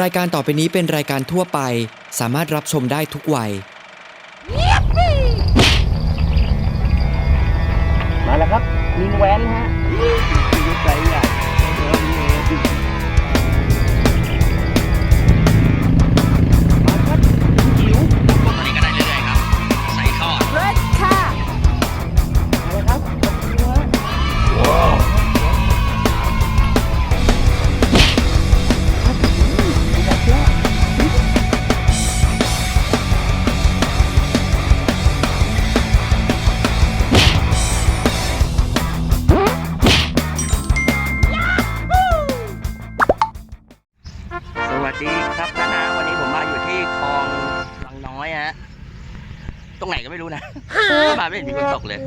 รายการต่อไปนี้เป็นรายการทั่วไป สามารถรับชมได้ทุกวัย มาแล้วครับมิงแวนฮะ เห็นมีคนตกเลย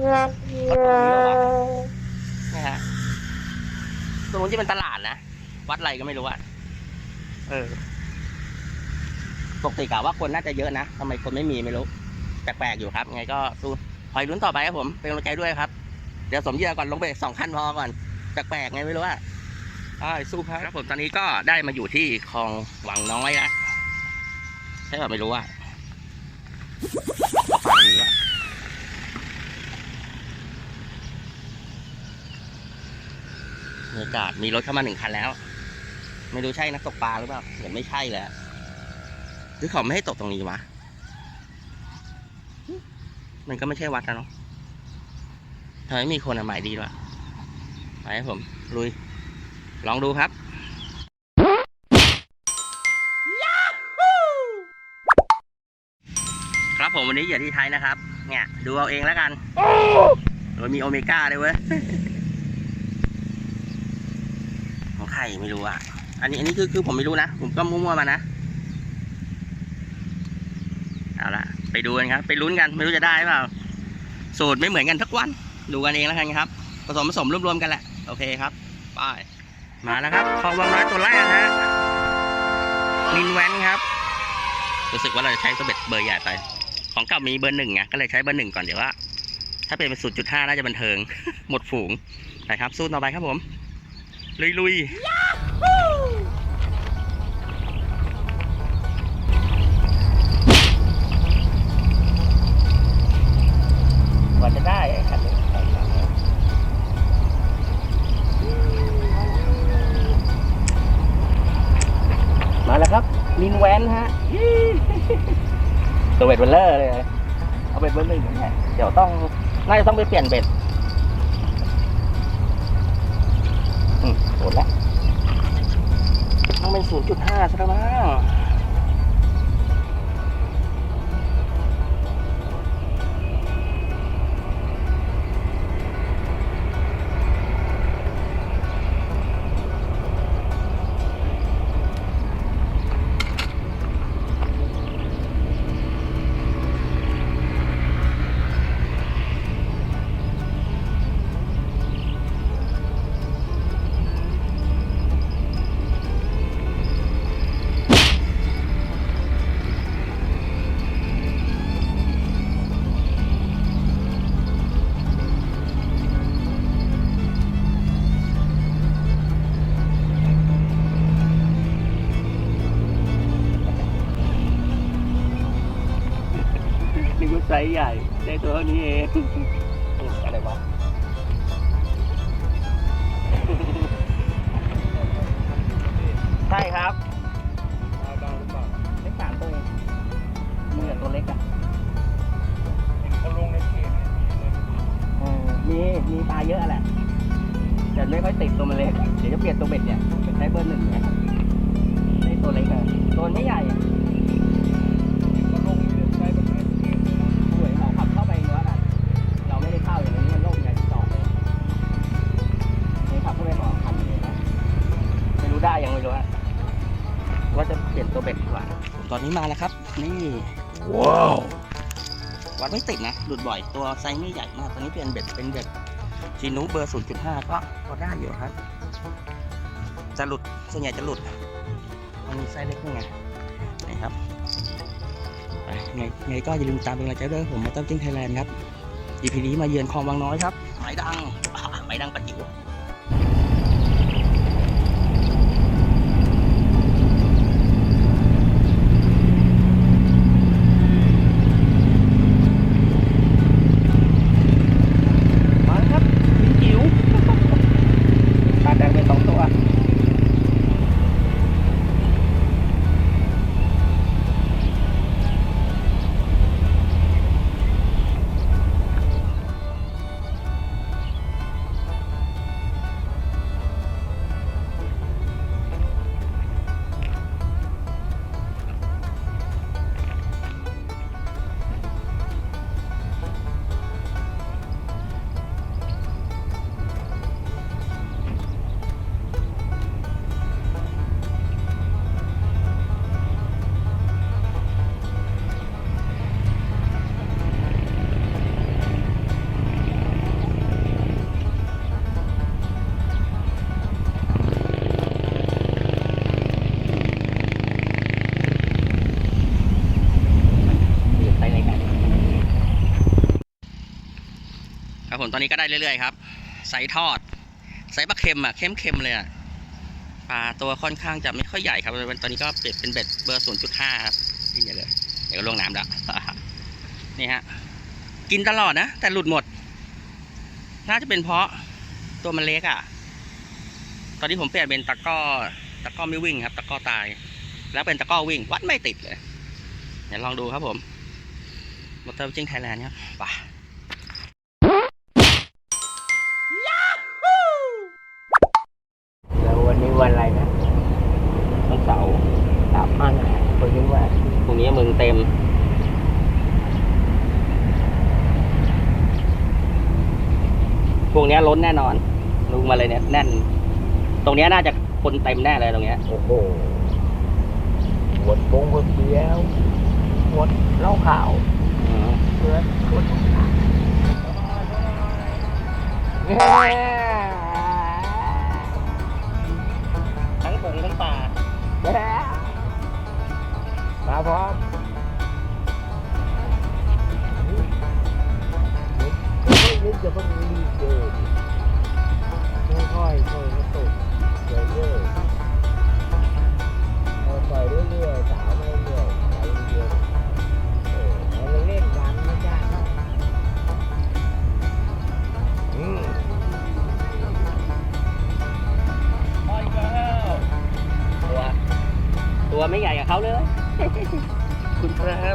เขาตกนี้แล้ววะนี่ฮะตรงนู้นที่เป็นตลาดนะ วัดอะไรก็ไม่รู้อะเออ ปกติกะว่าคนน่าจะเยอะนะทำไมคนไม่มีไม่รู้ แปลกๆอยู่ครับ ไงก็สู้คอยลุ้นต่อไปครับผม เป็นกำลังใจด้วยครับ เดี๋ยวสมเยียก่อนลงไปสองขั้นพอก่อน แปลกๆไงไม่รู้อะอ่าสู้ครับครับผมตอนนี้ก็ได้มาอยู่ที่คลองวังน้อยแล้วใช่ป่ะไม่รู้อะฝั่งนี้อะ บรรยากาศมีรถเข้ามาหนึ่งคันแล้ว ไม่รู้ใช่นักตกปลาหรือเปล่าเหมือนไม่ใช่เลยอะหรือเขาไม่ให้ตกตรงนี้วะมันก็ไม่ใช่วัดนะเนาะทำไมมีคนอะหมายดีด้วยไปให้ผมลุย ลองดูครับครับผมวันนี้เหยื่อที่ไทยนะครับ เนี่ย ดูเอาเองแล้วกันโดยมีโอเมก้าด้วยเว้ย ไม่รู้อะ อันนี้อันนี้คือคือผมไม่รู้นะ ผมก็มั่วๆมานะ เอาละไปดูกันครับ ไปลุ้นกันไม่รู้จะได้เปล่า สูตรไม่เหมือนกันทุกวัน ดูกันเองแล้วกันครับ ผสมผสมรวมๆกันแหละ โอเคครับไปมาแล้วครับคลองวังน้อยตัวแรกฮะมินแวนครับ รู้สึกว่าเราจะใช้ตัวเบ็ดเบอร์ใหญ่ไป ของเก่ามีเบอร์หนึ่งไงก็เลยใช้เบอร์หนึ่งก่อนเดี๋ยวว่า ถ้าเป็นศูนย์จุดห้าน่าจะบันเทิง หมดฝูงนะครับสู้ต่อไปครับผม ลุยลุยกว่าจะได้ไอ้คันนี้มาแล้วครับมินแวนฮะตัวเบ็ดเบลเลอร์เลย เอาเบ็ดเบอร์หนึ่งเนี่ยเดี๋ยวต้อง น่าจะต้องไปเปลี่ยนเบ็ด อืมโดนแล้วต้องเป็นศูนย์จุดห้าซะแล้วมั้ นึกว่าไซส์ใหญ่ได้ตัวเท่านี้เองอะไรวะใช่ครับเล็กสามตัวเองมือตัวเล็กอะเออมีมีปลาเยอะแหละแต่ไม่ค่อยติดตัวมันเล็กเดี๋ยวจะเปลี่ยนตัวเบ็ดเนี่ยเป็นใช้เบอร์หนึ่งเนี่ยใช้ตัวเล็กอะตัวไม่ใหญ่ นนี้มาแล้วครับ นี่ ว้าว วัดไม่ติดนะหลุดบ่อย ตัวไซส์ไม่ใหญ่มากตอนนี้เปลี่ยนเบ็ด เป็นเบ็ดจีนูเบอร์ 0.5 ก็พอได้อยู่ครับ จะหลุด ส่วนใหญ่จะหลุด มันมีไซส์เล็กนี่ไงนะครับไปไงไงก็อย่าลืมตามเป็นกำลังใจด้วยผมมาต้มจิ้งไทยแลนด์ครับ EP นี้มาเยือนคลองบางน้อยครับไม้ดังอ่าไม้ดังปะจิ๋ว ตอนนี้ก็ได้เรื่อยๆครับไซส์ทอดไซส์ปลาเค็มอะเข้มเค็มๆเลยอะปลาตัวค่อนข้างจะไม่ค่อยใหญ่ครับตอนนี้ก็เปลี่ยนเป็นเบ็ดเบอร์0.5ครับนี่เลยเดี๋ยวลงน้ำแล้วนี่ฮะกินตลอดนะ แต่หลุดหมด น่าจะเป็นเพราะตัวมันเล็กอะ ตอนนี้ผมเปลี่ยนเป็นตะก้อตะก้อไม่วิ่งครับ ตะก้อตาย แล้วเป็นตะก้อวิ่งวัดไม่ติดเลย เดี๋ยวลองดูครับผมมอเตอร์จิ้งไทยแลนด์ครับไปล้ววันนี้วันอะไรนะวันเสาร์สามพันคนนึกว่าพรุ่งนี้มึงเต็ม พวกเนี้ยล้นแน่นอนลุงมาเลยเนี่ยแน่น ตรงเนี้ยน่าจะคนเต็มแน่เลยตรงเนี้ยโอ้โหหมดบงหมดเดียวหมดเหล้าขาวอืมเลือดหมดทั้งผงทั้งป่ามาพร้อมไม่นึกจะต้องรีบเจอ ค่อยๆค่อยๆกระตุกเรื่อยเอาปล่อยเรื่อยๆสาวไม่เรื่อยไปเรื่อยๆเออเอาเล่นกันไม่ได้อืมไปแล้วตัว ตัวไม่ใหญ่กับเขาเลย คุณพระแต่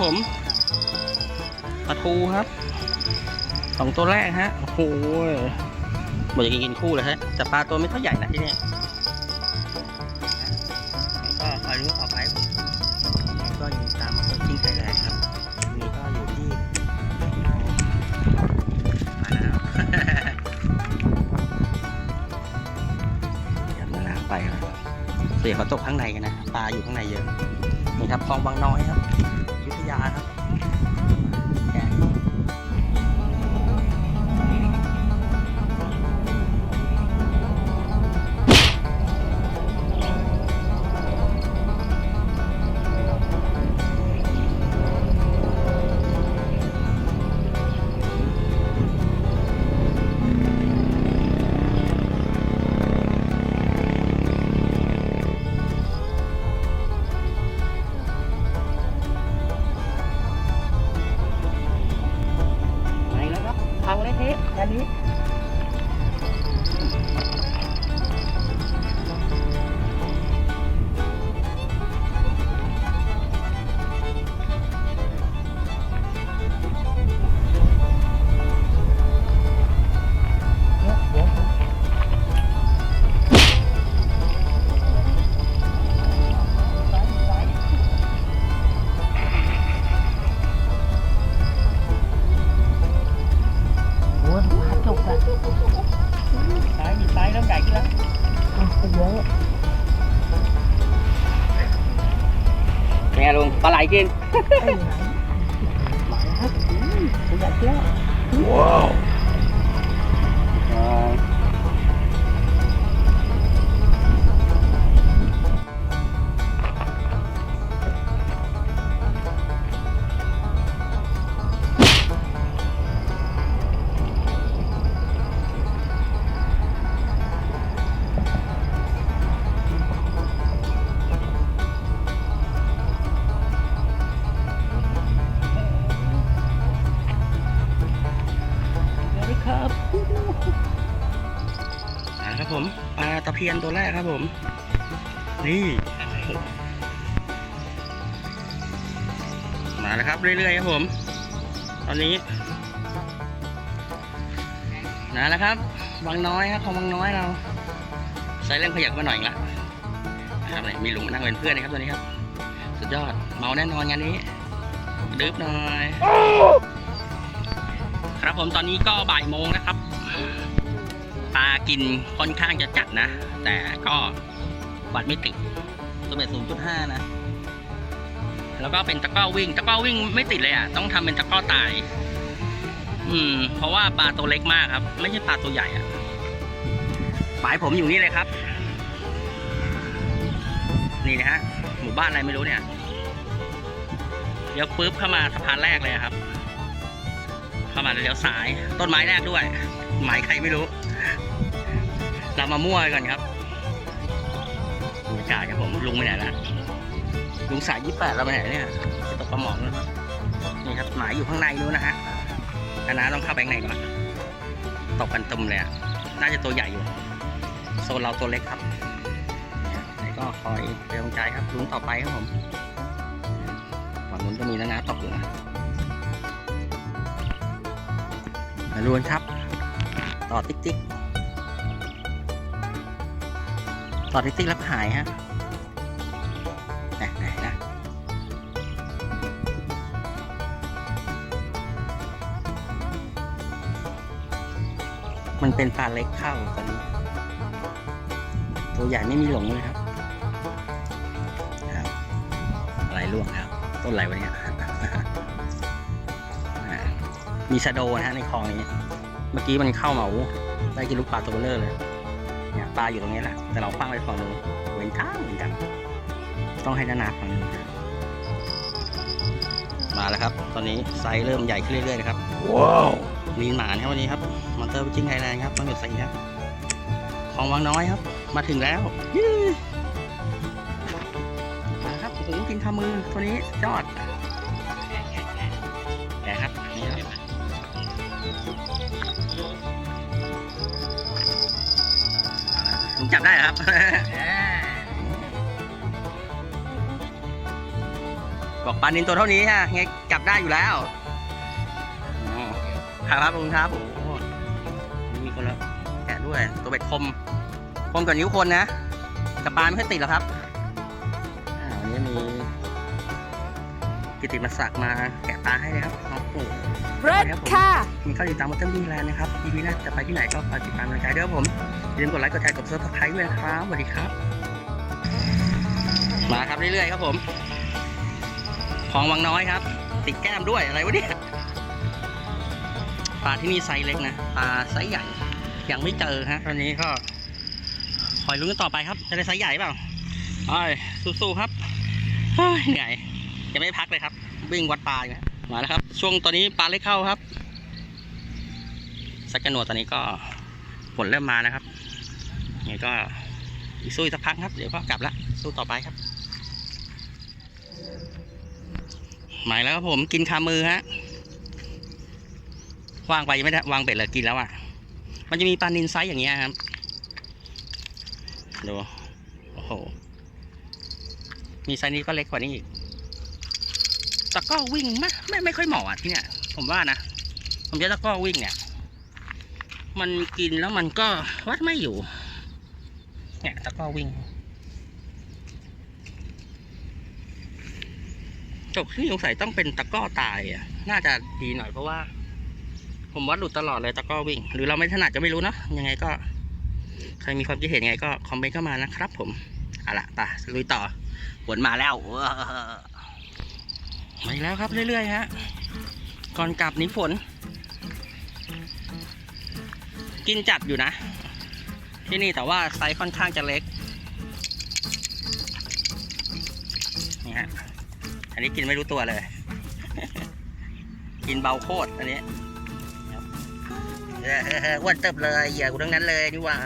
ผมปลาทูครับสองตัวแรกฮะโอ้โหหมดจะกินคู่เลยฮะแต่ปลาตัวไม่ค่อยใหญ่นะที่นี่ก็คอยรู้ต่อไปผมก็อยู่ตามมาเตอร์จิ้งไทยแลนด์ครับนี่ก็อยู่ที่มาแล้วเดี๋ยวมาล้างไปครับเสียเขาตกข้างในกันนะปลาอยู่ข้างในเยอะนี่ครับคลองบางน้อยครับ ตัวแรกครับผม นี่ มาแล้วครับเรื่อยๆครับผม ตอนนี้นะแล้วครับวังน้อยครับของวังน้อยเรา ใส่เรื่องขยักมาหน่อยละครับนี่มีลุงนั่งเป็นเพื่อนนะครับตัวนี้ครับ สุดยอดเมาแน่นอนงานนี้ดึบหน่อย ครับผมตอนนี้ก็บ่ายโมงนะครับากินค่อนข้างจะจัดนะ แต่ก็วัดไม่ติดตัวเบ็ดศูนย์จุดห้านะ แล้วก็เป็นตะก้อวิ่ง ตะก้อวิ่งไม่ติดเลยอะ ต้องทำเป็นตะก้อตาย อืม เพราะว่าปลาตัวเล็กมากครับ ไม่ใช่ปลาตัวใหญ่อะหมายผมอยู่นี่เลยครับ นี่นะฮะ หมู่บ้านอะไรไม่รู้เนี่ย เดี๋ยวปุ๊บเข้ามาสะพานแรกเลยครับ เข้ามาแล้วเลี้ยวซ้าย ต้นไม้แรกด้วย หมายใครไม่รู้ เรามามั่วกันครับบรรยากาศครับผมลุงไปไหนละลุงสายยี่แปดเราไปไหนเนี่ยไปตกปลาหมองแล้วครับนี่ครับหมายอยู่ข้างในนู้นนะฮะอันนั้นต้องเข้าไปข้างในก่อนตกกันตุ่มเลยอะน่าจะตัวใหญ่อยู่โซนเราตัวเล็กครับนี่ยแล้วก็คอยเป็นกำลังใจครับลุงต่อไปครับผมฝั่งนู้นก็มีนะนะตกอยู่นะมาลุนครับ ต่อติ๊กติ๊ก ต่อติ๊กติ๊กแล้วก็หายฮะไหนไหนนะมันเป็นปลาเล็กเข้าตอนนี้ ตัวใหญ่ไม่มีหลงเลยครับครับอะไรล่วงครับต้นอะไรวะเนี่ยมีชะโดนะฮะในคลองนี้ เมื่อกี้มันเข้าเหมาได้กินลูกปลาตัวเบลอเลย เนี่ยปลาอยู่ตรงนี้แหละแต่เราคว้างไปฝั่งนู้นเว้นข้างเหมือนกัน ต้องให้นานาฝั่งนู้นนะมาแล้วครับ ตอนนี้ไซส์เริ่มใหญ่ขึ้นเรื่อยๆนะครับว้าวมีหมานะครับวันนี้ครับมอนเตอร์วิจิ้งไทยแลนด์ครับต้องหยุดใส่ครับของวังน้อยครับ มาถึงแล้วยี่มาครับโอ้โหกินทามือตัวนี้ยอด จับได้เหรอครับ บอกปลานินตัวเท่านี้ฮะไงจับได้อยู่แล้วอ๋อครับลุงครับโอ้โหนี่มีคนละแกะด้วย ตัวเบ็ดคม คมกว่านิ้วคนนะกับปลาไม่ค่อยติดหรอกครับอ่าวันนี้มีกิติมศักดิ์มาแกะปลาให้เลยครับโอ้โห รถค่ะมีเข้าติดตามมอเตอร์บิงแลนด์นะครับทีวีน่าจะไปที่ไหนก็ฝากติดตามรายการด้วยครับผมอย่าลืมกดไลค์กดแชร์กดซับสไครต์ด้วยนะครับสวัสดีครับ มาครับเรื่อยๆครับผมของวังน้อยครับติดแก้มด้วยอะไรวะเนี่ยปลาที่นี่ไซส์เล็กนะปลาไซส์ใหญ่ยังไม่เจอฮะตอนนี้ก็คอยลุ้นกันต่อไปครับ จะได้ไซส์ใหญ่เปล่าไอ้ยสู้ๆครับเฮ้ยเหนื่อยยังไม่พักเลยครับ วิ่งวัดปลาอยู่นะ มาแล้วครับ ช่วงตอนนี้ปลาเล็กเข้าครับสักกระหนวดตอนนี้ก็ผลเริ่มมานะครับนี่ก็อีกสู้อีกสักพักครับ เดี๋ยวก็กลับละสู้ต่อไปครับ หมายแล้วครับผมกินคามือฮะวางไปยังไม่ได้วางเบ็ดเลยกินแล้วอะ มันจะมีปลานินไซส์อย่างเงี้ยครับดูโอ้โหมีไซส์นี้ก็เล็กกว่านี้อีก ตะก้อวิ่งไม่ไม่ไม่ค่อยเหมาะอะที่เนี่ย ผมว่านะ ผมจะตะก้อวิ่งเนี่ย มันกินแล้วมันก็วัดไม่อยู่ เนี่ยตะก้อวิ่งจบที่สงสัยต้องเป็นตะก้อตายอะ น่าจะดีหน่อยเพราะว่า ผมวัดหลุดตลอดเลยตะก้อวิ่ง หรือเราไม่ถนัดก็ไม่รู้เนาะยังไงก็ใครมีความคิดเห็นยังไงก็คอมเมนต์เข้ามานะครับผม เอาละไปลุยต่อฝนมาแล้ว มาอีกแล้วครับเรื่อยๆฮะ ก่อนกลับนีฝน กินจัดอยู่นะ ที่นี่แต่ว่าไซส์ค่อนข้างจะเล็ก นี่ฮะ อันนี้กินไม่รู้ตัวเลย กินเบาโคตรอันนี้อ้วนเติบเลยเหยื่อกูทั้งนั้นเลยนี่ว่า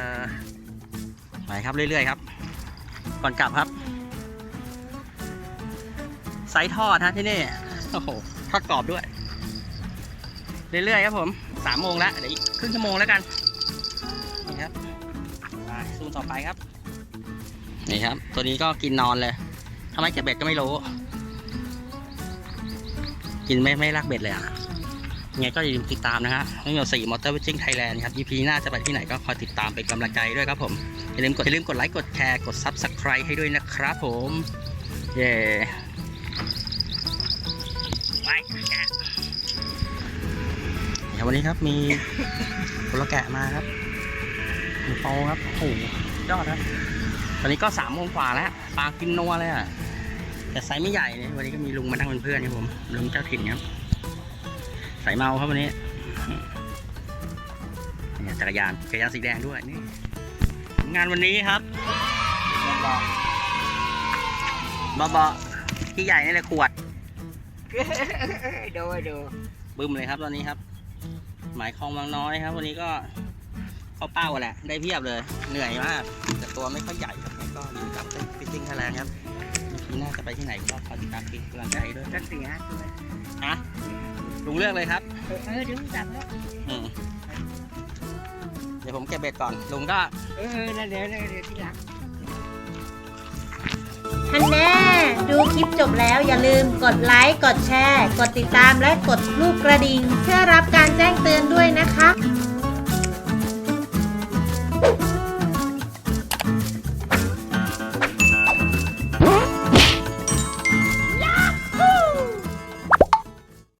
ไปครับเรื่อยๆครับ ก่อนกลับครับ ไซส์ทอดฮะที่นี่โอ้โหทอดกรอบด้วย เรื่อยๆครับผมสามโมงแล้วเดี๋ยวอีกครึ่งชั่วโมงแล้วกันนี่ครับไปสู้ต่อไปครับนี่ครับ ตัวนี้ก็กินนอนเลยทำไมเก็บเบ็ดก็ไม่รู้ กินไม่ไม่ลากเบ็ดเลยอะยังไงก็อย่าลืมติดตามนะฮะเรื่องสี่มอเตอร์วิจิ้งไทยแลนด์ครับ EP หน้าจะไปที่ไหนก็คอยติดตามเป็นกำลังใจด้วยครับผม อย่าลืมกดอย่าลืมกดไลค์กดแชร์กด Subscribe ให้ด้วยนะครับผม เย้ ววันนี้ครับมีคนละแกะมาครับมีโตครับโอ้โหยอดครับ ตอนนี้ก็สามโมงกว่าแล้วปลากินนัวเลยอะแต่ไซส์ไม่ใหญ่เนี่ยวันนี้ก็มีลุงมานั่งเป็นเพื่อนนี่ผมลุงเจ้าถิ่นครับสายเมาครับวันนี้เนี่ยจักรยานจักรยานสีแดงด้วยนี่งานวันนี้ครับบอบอบอที่ใหญ่นี่เลยขวดดูดูบึ้มเลยครับตอนนี้ครับ หมายคลองบางน้อยครับ วันนี้ก็เข้าเป้าแหละ ได้เพียบเลย เหนื่อยมาก แต่ตัวไม่ค่อยใหญ่ครับแล้วก็อยู่กับฟิตติ้งไทยแลนด์ครับทีหน้าจะไปที่ไหนก็คอยติดตามเป็นกำลังใจให้ด้วยก็เสียฮะลุงเลือกเลยครับ เออเออเดี๋ยวจับแล้วอืมเดี๋ยวผมเก็บเบ็ดก่อนลุงก็ เออเออนั่นเดี๋ยวเดี๋ยวเดี๋ยวที่หลัง ท่านแน่ดูคลิปจบแล้วอย่าลืมกดไลค์ กดแชร์ กดติดตามและกดรูปกระดิ่ง เพื่อรับการแจ้งเตือนด้วยนะคะ